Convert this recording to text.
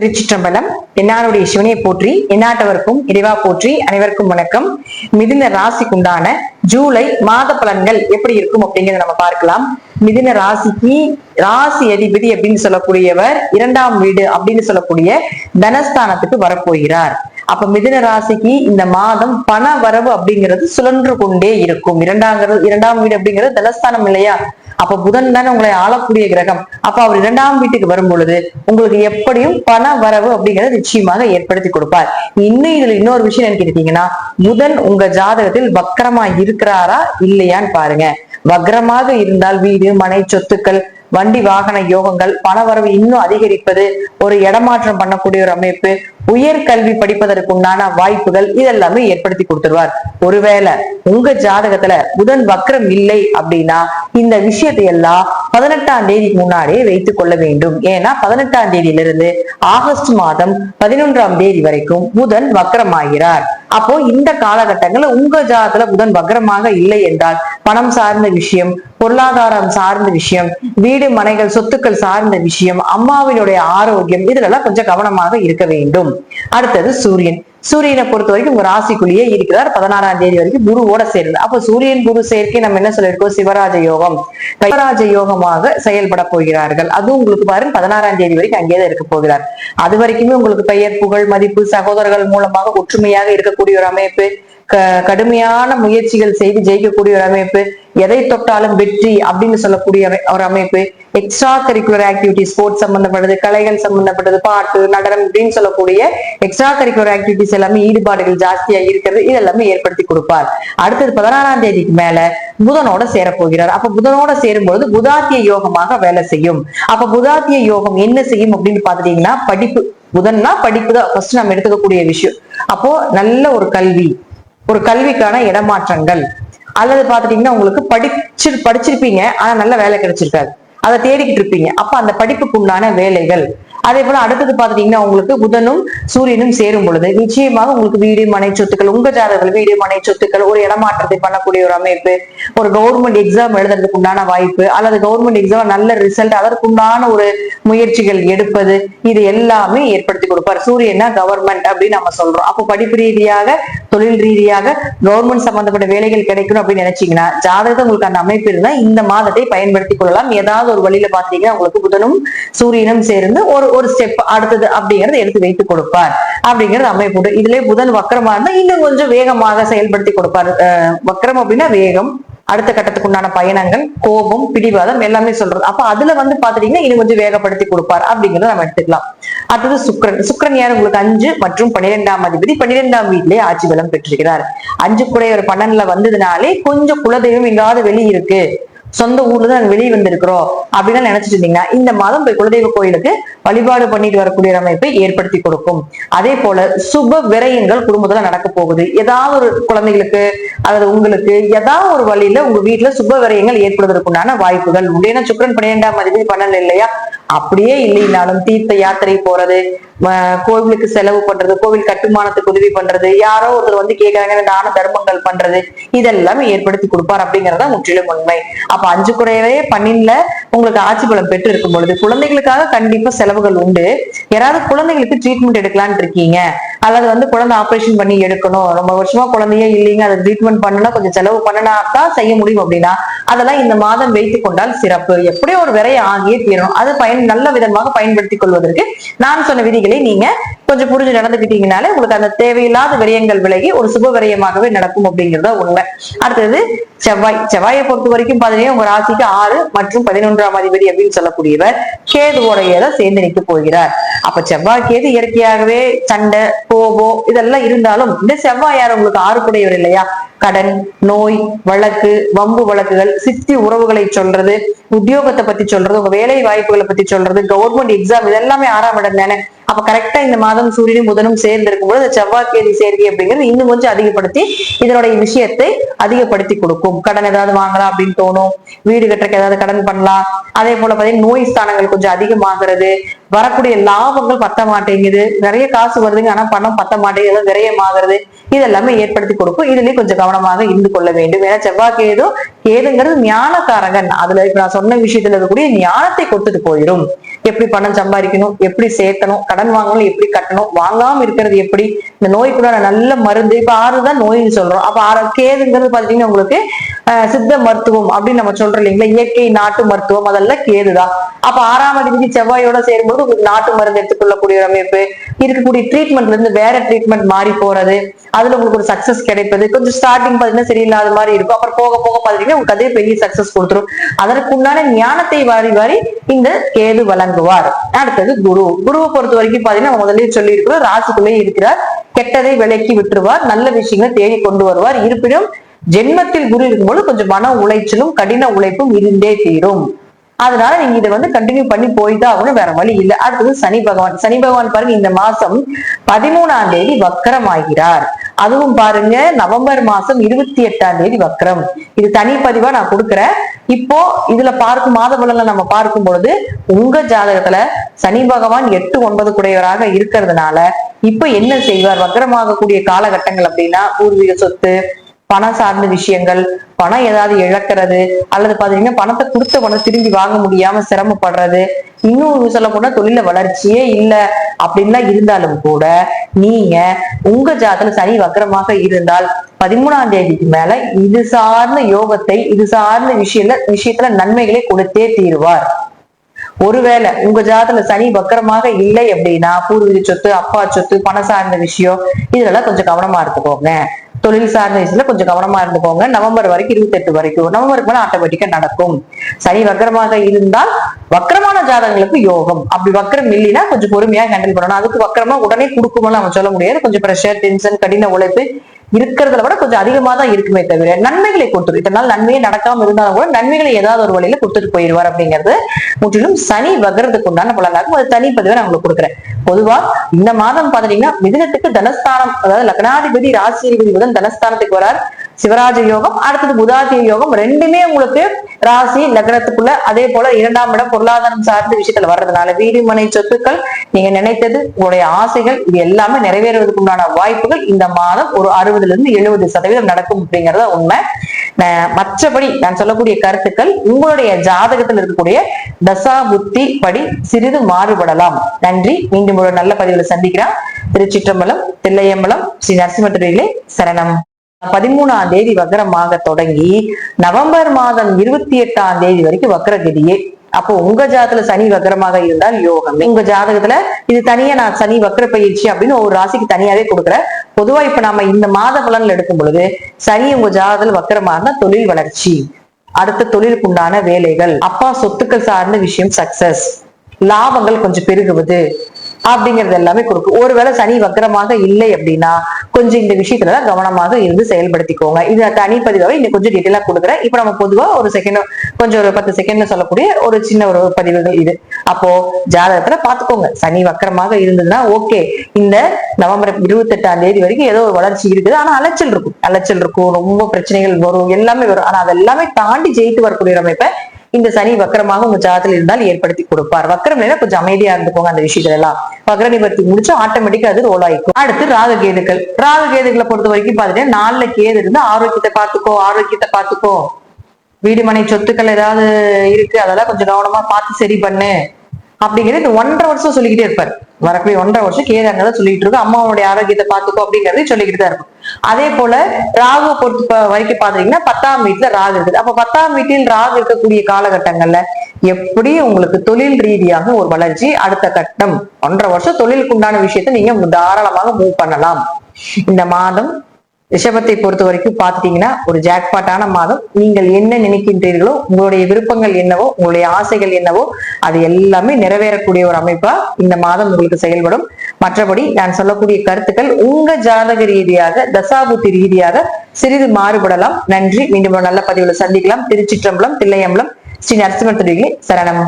திருச்சிற்றம்பலம் என்னாருடைய சிவனை போற்றி எந்நாட்டவருக்கும் இறைவா போற்றி அனைவருக்கும் வணக்கம். மிதுன ராசிக்குண்டான ஜூலை மாத பலன்கள் எப்படி இருக்கும் அப்படிங்கறத நம்ம பார்க்கலாம். மிதுன ராசிக்கு ராசி அதிபதி அப்படின்னு சொல்லக்கூடியவர் இரண்டாம் வீடு அப்படின்னு சொல்லக்கூடிய தனஸ்தானத்துக்கு வரப்போகிறார். அப்ப மிதுன ராசிக்கு இந்த மாதம் பண வரவு அப்படிங்கிறது சுழன்று கொண்டே இருக்கும். இரண்டாங்கிறது இரண்டாம் வீடு அப்படிங்கிறது தனஸ்தானம் இல்லையா? அப்ப புதன் தானே உங்களை ஆளக்கூடிய கிரகம். அப்ப அவர் இரண்டாம் வீட்டுக்கு வரும் பொழுது உங்களுக்கு எப்படியும் பண வரவு அப்படிங்கறது நிச்சயமாக ஏற்படுத்தி கொடுப்பார். இன்னும் இதுல இன்னொரு விஷயம் என்ன கேட்டீங்கன்னா புதன் உங்க ஜாதகத்தில் வக்கரமா இருக்கிறாரா இல்லையான்னு பாருங்க. வக்ரமாக இருந்தால் வீடு மனை சொத்துக்கள் வண்டி வாகன யோகங்கள் பணவரவு இன்னும் அதிகரிப்பது ஒரு இடமாற்றம் பண்ணக்கூடிய ஒரு அமைப்பு உயர் கல்வி படிப்பதற்கு உண்டான வாய்ப்புகள் இதெல்லாமே ஏற்படுத்தி கொடுத்துருவார். ஒருவேளை உங்க ஜாதகத்துல புதன் வக்ரம் இல்லை அப்படின்னா இந்த விஷயத்தை எல்லாம் பதினெட்டாம் தேதி முன்னாடியே வைத்துக் கொள்ள வேண்டும். ஏன்னா பதினெட்டாம் தேதியிலிருந்து ஆகஸ்ட் மாதம் பதினொன்றாம் தேதி வரைக்கும் புதன் வக்கரமாகிறார். அப்போ இந்த காலகட்டங்கள்ல உங்க ஜாதத்துல புதன் வக்கரமாக இல்லை என்றால் பணம் சார்ந்த விஷயம் பொருளாதாரம் சார்ந்த விஷயம் வீடு மனைகள் சொத்துக்கள் சார்ந்த விஷயம் அம்மாவினுடைய ஆரோக்கியம் இதுலெல்லாம் கொஞ்சம் கவனமாக இருக்க வேண்டும். அடுத்தது சூரியன். சூரியனை பொறுத்த வரைக்கும் உங்க ராசிக்குள்ளேயே இருக்கிறார். பதினாறாம் தேதி வரைக்கும் குருவோட சேர்ந்து. அப்ப சூரியன் குரு சேர்க்கை நம்ம என்ன சொல்லியிருக்கோம்? சிவராஜ யோகம். சிவராஜ யோகமாக செயல்பட போகிறார்கள். அதுவும் உங்களுக்கு பாருங்க பதினாறாம் தேதி வரைக்கும் அங்கேதான் இருக்க போகிறார். அது வரைக்குமே உங்களுக்கு பெயர் புகழ் மதிப்பு சகோதரர்கள் மூலமாக ஒற்றுமையாக இருக்கக்கூடிய ஒரு அமைப்பு. கடுமையான முயற்சிகள் செய்து ஜெயிக்கக்கூடிய ஒரு அமைப்பு எதை தொட்டாலும் வெற்றி அப்படின்னு சொல்லக்கூடிய ஒரு அமைப்பு. எக்ஸ்ட்ரா கரிக்குலர் ஆக்டிவிட்டி ஸ்போர்ட்ஸ் சம்பந்தப்பட்டது கலைகள் சம்பந்தப்பட்டது பாட்டு நடனம் அப்படின்னு சொல்லக்கூடிய எக்ஸ்ட்ரா கரிக்குலர் ஆக்டிவிட்டிஸ் எல்லாமே ஈடுபாடுகள் ஜாஸ்தியா இருக்கிறது. இது எல்லாமே ஏற்படுத்தி கொடுப்பார். அடுத்தது பதினாறாம் தேதிக்கு மேல புதனோட சேரப் போகிறார் அப்ப புதனோட சேரும்பொழுது புதாத்திய யோகமாக வேலை செய்யும். அப்ப புதாத்திய யோகம் என்ன செய்யும் அப்படின்னு பாத்துட்டீங்கன்னா படிப்பு. புதன்னா படிப்பு தான் ஃபர்ஸ்ட் நம்ம எடுத்துக்கக்கூடிய விஷயம். அப்போ நல்ல ஒரு கல்வி ஒரு கல்விக்கான இடமாற்றங்கள். அல்லது பாத்துட்டீங்கன்னா உங்களுக்கு படிச்சு படிச்சிருப்பீங்க ஆனா நல்ல வேலை கிடைச்சிருக்காது. அதை தேடிக்கிட்டு இருப்பீங்க. அப்ப அந்த படிப்புக்கு உண்டான வேலைகள் அதே போல அடுத்தது பாத்துட்டீங்கன்னா உங்களுக்கு புதனும் சூரியனும் சேரும் பொழுது நிச்சயமாக உங்களுக்கு வீடு மனை சொத்துக்கள் உங்க ஜாதகங்கள் வீடு மனை சொத்துக்கள் ஒரு இடமாற்றத்தை பண்ணக்கூடிய ஒரு அமைப்பு ஒரு கவர்மெண்ட் எக்ஸாம் எழுதுறதுக்கு உண்டான வாய்ப்பு அல்லது கவர்மெண்ட் எக்ஸாம் நல்ல ரிசல்ட் அதற்குண்டான ஒரு முயற்சிகள் எடுப்பது இது எல்லாமே ஏற்படுத்தி கொடுப்பார். சூரியனா கவர்மெண்ட் அப்படின்னு நம்ம சொல்றோம். அப்போ படிப்பு ரீதியாக தொழில் ரீதியாக கவர்மெண்ட் சம்பந்தப்பட்ட வேலைகள் கிடைக்கணும் அப்படின்னு நினைச்சீங்கன்னா ஜாதகத்தை உங்களுக்கு அந்த அமைப்பு இருந்தா இந்த மாதத்தை பயன்படுத்திக் கொள்ளலாம். ஏதாவது ஒரு வழியில பாத்தீங்கன்னா உங்களுக்கு புதனும் சூரியனும் சேர்ந்து ஒரு ஒரு ஸ்டெப் அடுத்தது அப்படிங்கறத எடுத்து வைத்து கொடுப்பார். அப்படிங்கறது அமைப்பு இதுலயே புதன் வக்கரமா இருந்தா இன்னும் கொஞ்சம் வேகமாக செயல்படுத்தி கொடுப்பார். வக்கரம் அப்படின்னா வேகம் அடுத்த கட்டத்துக்கு உண்டான பயணங்கள் கோபம் பிடிவாதம் எல்லாமே சொல்றது. அப்ப அதுல வந்து பாத்துட்டீங்கன்னா இன்னும் கொஞ்சம் வேகப்படுத்தி கொடுப்பார் அப்படிங்கறத நம்ம எடுத்துக்கலாம். அடுத்தது சுக்கிரன். சுக்கிரன் யார்? உங்களுக்கு அஞ்சு மற்றும் பன்னிரெண்டாம் அதிபதி. பன்னிரெண்டாம் வீட்டிலேயே ஆட்சி பலம் பெற்றிருக்கிறார். அஞ்சு கூட ஒரு பன்னெண்டுல வந்ததுனாலே கொஞ்சம் குலதெய்வம் எங்காவது வெளியே இருக்கு சொந்த ஊர்ல தான் நாங்க வெளியே வந்திருக்கிறோம் அப்படின்னு நினைச்சிட்டு இருந்தீங்கன்னா இந்த மாதம் போய் குலதெய்வ கோயிலுக்கு வழிபாடு பண்ணிட்டு வரக்கூடிய அமைப்பை ஏற்படுத்தி கொடுக்கும். அதே போல சுப விரயங்கள் குடும்பத்துல நடக்க போகுது. ஏதாவது ஒரு குழந்தைகளுக்கு அல்லது உங்களுக்கு ஏதாவது ஒரு வழியில உங்க வீட்டுல சுப விரயங்கள் ஏற்படுவதற்குண்டான வாய்ப்புகள் உண்டு. ஏன்னா சுக்கரன் பன்னிரெண்டாம் அதிபதி பண்ணல இல்லையா? அப்படியே இல்லைனாலும் தீர்த்த யாத்திரை போறது கோவிலுக்கு செலவு பண்றது கோவில் கட்டுமானத்துக்கு உதவி பண்றது யாரோ ஒருத்தர் வந்து கேட்கறாங்க தான தர்மங்கள் பண்றது இதெல்லாம் ஏற்படுத்தி கொடுப்பார் அப்படிங்கறத முற்றிலும் உண்மை. அப்ப அஞ்சு குறையவே பன்னின்ல உங்களுக்கு ஆட்சி பலம் பெற்று இருக்கும் பொழுது குழந்தைகளுக்காக கண்டிப்பா செலவுகள் உண்டு. யாராவது குழந்தைகளுக்கு ட்ரீட்மெண்ட் எடுக்கலாம்னு இருக்கீங்க அல்லது வந்து குழந்தை ஆபரேஷன் பண்ணி எடுக்கணும். ரொம்ப வருஷமா குழந்தையே இல்லைங்க. அதை ட்ரீட்மெண்ட் பண்ணனா கொஞ்சம் செலவு பண்ணனா தான் செய்ய முடியும் அப்படின்னா அதெல்லாம் இந்த மாதம் வைத்து கொண்டால் சிறப்பு. எப்படியோ ஒரு விரைய ஆகியே தீரணும். அது பயன் நல்ல விதமாக பயன்படுத்திக் கொள்வதற்கு நான் சொன்ன விதிகளை நீங்க கொஞ்சம் புரிஞ்சு நடந்துக்கிட்டீங்கனாலே உங்களுக்கு அந்த தேவையில்லாத விரயங்கள் விலகி ஒரு சுப விரயமாகவே நடக்கும் அப்படிங்கிறத உண்மை. அடுத்தது செவ்வாய். செவ்வாயை பொறுத்த வரைக்கும் பாத்தீங்கன்னா உங்க ராசிக்கு ஆறு மற்றும் பதினொன்றாம் அதிபதி அப்படின்னு சொல்லக்கூடியவர் கேதுவோடையத சேர்ந்து நிற்க போகிறார். அப்ப செவ்வாய் கேது இயற்கையாகவே சண்டை கோபம் இதெல்லாம் இருந்தாலும் இந்த செவ்வாய் யார்? உங்களுக்கு ஆறு கூடையவர் இல்லையா? கடன் நோய் வழக்கு வம்பு வழக்குகள் சித்தி உறவுகளை சொல்றது உத்தியோகத்தை பத்தி சொல்றது உங்க வேலை வாய்ப்புகளை பத்தி சொல்றது கவர்மெண்ட் எக்ஸாம் இதெல்லாமே ஆறாம் இடம் தானே? அப்ப கரெக்டா இந்த மாதம் சூரியனும் புதனும் சேர்ந்து இருக்கும்போது செவ்வாய்க்கேதி சேர்க்கை அப்படிங்கிறது இன்னும் கொஞ்சம் அதிகப்படுத்தி இதனுடைய விஷயத்தை அதிகப்படுத்தி கொடுக்கும். கடன் ஏதாவது வாங்கலாம் அப்படின்னு தோணும். வீடு கட்டுறதுக்கு ஏதாவது கடன் பண்ணலாம். அதே போல பாத்தீங்கன்னா நோய் ஸ்தானங்கள் கொஞ்சம் அதிகமாகிறது. வரக்கூடிய லாபங்கள் பத்த மாட்டேங்குது. நிறைய காசு வருதுங்க ஆனா பணம் பத்த மாட்டேங்குது ஏதோ விரயமாகிறது இதெல்லாமே ஏற்படுத்தி கொடுக்கும். இதுலயும் கொஞ்சம் கவனமாக இருந்து கொள்ள வேண்டும். ஏன்னா செவ்வாய் கேது கேதுங்கிறது ஞானக்காரகன். அதுல இப்ப நான் சொன்ன விஷயத்துல இருக்கக்கூடிய ஞானத்தை கொடுத்துட்டு போயிடும் எப்படி பணம் சம்பாதிக்கணும் எப்படி சேர்க்கணும் கடன் வாங்கணும் எப்படி கட்டணும் வாங்காம இருக்கிறது எப்படி? இந்த நோய்க்குள்ளான நல்ல மருந்து. இப்ப ஆறுதான் நோய்னு சொல்றோம். அப்ப ஆறு கேதுங்கிறது பாத்தீங்கன்னா உங்களுக்கு சித்த மருத்துவம் அப்படின்னு நம்ம சொல்றோம் இல்லைங்களா? இயற்கை நாட்டு மருத்துவம் அதெல்லாம் கேதுதான் அப்ப ஆறாம் அதிபதி செவ்வாயோட சேரும்போது உங்களுக்கு நாட்டு மருந்து எடுத்துக்கொள்ளக்கூடிய ஒரு அமைப்பு இருக்கக்கூடிய ட்ரீட்மெண்ட்ல இருந்து வேற ட்ரீட்மெண்ட் மாறி போறது அதுல உங்களுக்கு ஒரு சக்சஸ் கிடைப்பது. கொஞ்சம் ஸ்டார்டிங் பாத்தீங்கன்னா சரியில்லாத மாதிரி இருக்கும். அப்புறம் போக போக பாத்தீங்கன்னா உங்களுக்கு அதே பெரிய சக்சஸ் கொடுத்துரும். அதற்கு உண்டான ஞானத்தை வாரி வாரி இந்த கேது வழங்குவார். அடுத்தது குரு. குருவை பொறுத்த வரைக்கும் பாத்தீங்கன்னா நம்ம முதல்லயே சொல்லி இருக்கிறோம் ராசிக்குள்ளே இருக்கிறார். கெட்டதை விலக்கி விட்டுருவார். நல்ல விஷயங்களை தேடி கொண்டு வருவார். இருப்பினும் ஜென்மத்தில் குரு இருக்கும்போது கொஞ்சம் மன உளைச்சலும் கடின உழைப்பும் இருந்தே தீரும். அதனால நீங்க இதை வந்து கண்டினியூ பண்ணி போய்தான் ஆகணும் வேற வழி இல்லை. அடுத்தது சனி பகவான். சனி பகவான் பாருங்க இந்த மாசம் பதிமூணாம் தேதி வக்கரம் ஆகிறார் அதுவும் பாருங்க நவம்பர் மாசம் இருபத்தி எட்டாம் தேதி வக்கரம். இது தனி பதிவா நான் கொடுக்குறேன். இப்போ இதுல பார்க்கும் மாத பலன்களை நம்ம பார்க்கும் பொழுது உங்க ஜாதகத்துல சனி பகவான் எட்டு ஒன்பது குடையவராக இருக்கிறதுனால இப்ப என்ன செய்வார்? வக்கரமாகக்கூடிய காலகட்டங்கள் அப்படின்னா பூர்வீக சொத்து பணம் சார்ந்த விஷயங்கள் பணம் ஏதாவது இழக்கிறது அல்லது பாத்தீங்கன்னா பணத்தை கொடுத்த பணம் திரும்பி வாங்க முடியாம சிரமப்படுறது இன்னும் சொல்ல போனா தொழில வளர்ச்சியே இல்லை அப்படின்லாம் இருந்தாலும் கூட நீங்க உங்க ஜாதத்துல சனி வக்கரமாக இருந்தால் பதிமூணாம் தேதிக்கு மேல இது சார்ந்த யோகத்தை இது சார்ந்த விஷயத்துல விஷயத்துல நன்மைகளை கொடுத்தே தீருவார். ஒருவேளை உங்க ஜாதத்துல சனி வக்கரமாக இல்லை அப்படின்னா பூர்வீக சொத்து அப்பா சொத்து பணம் சார்ந்த விஷயம் இதெல்லாம் கொஞ்சம் கவனமா இருந்துக்கோங்க. தொழில் சார்ந்த விஷயத்துல கொஞ்சம் கவனமா இருந்துக்கோங்க. நவம்பர் வரைக்கும் இருபத்தி எட்டு வரைக்கும். நவம்பருக்கு மேல ஆட்டோமேட்டிக்கா நடக்கும். சனி வக்கரமாக இருந்தால் வக்கரமான ஜாதகங்களுக்கு யோகம். அப்படி வக்கரம் இல்லைன்னா கொஞ்சம் பொறுமையா ஹேண்டில் பண்ணணும். அதுக்கு வக்கரமா உடனே கொடுக்குமோ நம்ம சொல்ல முடியாது. கொஞ்சம் ப்ரெஷர் டென்ஷன் கடின உழைப்பு இருக்கிறதுல விட கொஞ்சம் அதிகமா தான் இருக்குமே தவிர நன்மைகளை கொடுத்துரு இதனால் நன்மையே நடக்காம இருந்தாலும் கூட நன்மைகளை ஏதாவது ஒரு வழியில கொடுத்துட்டு போயிடுவார் அப்படிங்கிறது முற்றிலும் சனி வகரத்துக்கு உண்டான பலனாகும். அது தனி பதிவை நான் உங்களுக்கு கொடுக்குறேன். பொதுவா இந்த மாதம் பாத்தீங்கன்னா மிதினத்துக்கு தனஸ்தானம் அதாவது லக்னாதிபதி ராசிபதி முதல் தனஸ்தானத்துக்கு வரார். சிவராஜ யோகம் அடுத்தது புதாதிய யோகம் ரெண்டுமே உங்களுக்கு ராசி லக்னத்துக்குள்ள அதே போல இரண்டாம் இடம் பொருளாதாரம் சார்ந்த விஷயத்துல வர்றதுனால வீடு மனை சொத்துக்கள் நீங்க நினைத்தது உங்களுடைய ஆசைகள் இது எல்லாமே நிறைவேறுவதற்கு உண்டான வாய்ப்புகள் இந்த மாதம் ஒரு அறுபதுல இருந்து எழுபது சதவீதம் நடக்கும் அப்படிங்கறத உண்மை. மற்றபடி நான் சொல்லக்கூடிய கருத்துக்கள் உங்களுடைய ஜாதகத்தில் இருக்கக்கூடிய தசா புத்தி படி சிறிது மாறுபடலாம். நன்றி மீண்டும் ஒரு நல்ல பதிவுல சந்திக்கிறேன். திருச்சிற்றம்பலம் தில்லையம்பலம் ஸ்ரீ நரசிம்மத்துறையிலே சரணம். பதிமூணாம் தேதி வக்கரமாக தொடங்கி நவம்பர் மாதம் இருபத்தி எட்டாம் தேதி வரைக்கும் வக்கரகதியே அப்போ உங்க ஜாதகத்துல சனி வக்கரமாக இருந்தால் யோகம். உங்க ஜாதகத்துல இது தனியா நான் சனி வக்கர பயிற்சி அப்படின்னு ஒரு ராசிக்கு தனியாவே கொடுக்குறேன் பொதுவா இப்ப நாம இந்த மாத பலன்ல எடுக்கும் பொழுது சனி உங்க ஜாதகத்துல வக்கரமாக இருந்தா தொழில் வளர்ச்சி. அடுத்த தொழிலுக்கு உண்டான வேலைகள். அப்பா சொத்துக்கள் சார்ந்த விஷயம் சக்சஸ் லாபங்கள் கொஞ்சம் பெருகுவது. அப்படிங்கிறது எல்லாமே கொடுக்கும். ஒருவேளை சனி வக்கரமாக இல்லை அப்படின்னா கொஞ்சம் இந்த விஷயத்துல கவனமாக இருந்து செயல்படுத்திக்கோங்க. இது தனிப்பதிவாக இன்னும் கொஞ்சம் டீட்டெயிலா கொடுக்குறேன். இப்ப நம்ம பொதுவா ஒரு செகண்ட் கொஞ்சம் ஒரு பத்து செகண்ட்ல சொல்லக்கூடிய ஒரு சின்ன ஒரு பதிவுகள் இது. அப்போ ஜாதகத்துல பாத்துக்கோங்க சனி வக்கரமாக இருந்ததுன்னா ஓகே இந்த நவம்பர் இருபத்தி எட்டாம் தேதி வரைக்கும் ஏதோ ஒரு வளர்ச்சி இருக்குது. ஆனா அலைச்சல் இருக்கும். அலைச்சல் இருக்கும். ரொம்ப பிரச்சனைகள் வரும். எல்லாமே வரும். ஆனா அதெல்லாமே தாண்டி ஜெயித்து வரக்கூடிய அமைப்பை இந்த சனி வக்கரமாக உங்க ஜாதத்தில் இருந்தால் ஏற்படுத்தி கொடுப்பார். வக்கரம் இல்லைன்னா கொஞ்சம் அமைதியா இருந்துக்கோங்க அந்த விஷயத்துல எல்லாம். வக்கர நிவர்த்தி முடிச்சு ஆட்டோமேட்டிக்கா அது ரோல் ஆயிக்கும். அடுத்து ராக கேதுக்கள். ராக கேதுக்களை பொறுத்த வரைக்கும் பாத்தீங்கன்னா நாலுல கேது இருந்து ஆரோக்கியத்தை பார்த்துக்கோ ஆரோக்கியத்தை பார்த்துக்கோ. வீடு மனை சொத்துக்கள் ஏதாவது இருக்கு அதெல்லாம் கொஞ்சம் கவனமா பார்த்து சரி பண்ணு. அப்படிங்கிறது இந்த ஒன்றரை வருஷம் சொல்லிக்கிட்டே இருப்பார். வரக்கூடிய ஒன்றரை வருஷம் கேதாங்க சொல்லிட்டு இருக்கும் அம்மாவுடைய ஆரோக்கியத்தை பார்த்துக்கோ அப்படிங்கறதையும் சொல்லிக்கிட்டு தான் இருக்கும். அதே போல ராகு பொறுத்து வரைக்கும் பாத்தீங்கன்னா பத்தாம் வீட்டுல ராகு இருக்குது. அப்ப பத்தாம் வீட்டில் ராகு இருக்கக்கூடிய காலகட்டங்கள்ல எப்படி உங்களுக்கு தொழில் ரீதியாக ஒரு வளர்ச்சி அடுத்த கட்டம் ஒன்றரை வருஷம் தொழிலுக்கு உண்டான விஷயத்த நீங்க தாராளமாக மூவ் பண்ணலாம். இந்த மாதம் ரிஷபத்தை பொறுத்த வரைக்கும் பார்த்துட்டீங்கன்னா ஒரு ஜாக்பாட்டான மாதம். நீங்கள் என்ன நினைக்கின்றீர்களோ உங்களுடைய விருப்பங்கள் என்னவோ உங்களுடைய ஆசைகள் என்னவோ அது எல்லாமே நிறைவேறக்கூடிய ஒரு அமைப்பா இந்த மாதம் உங்களுக்கு செயல்படும். மற்றபடி நான் சொல்லக்கூடிய கருத்துக்கள் உங்க ஜாதக ரீதியாக தசாபுத்தி ரீதியாக சிறிது மாறுபடலாம். நன்றி. மீண்டும் நல்ல பதிவுல சந்திக்கலாம். திருச்சிற்றம்பலம் தில்லையம்பலம் ஸ்ரீ நரசிம்மர் சரணம்.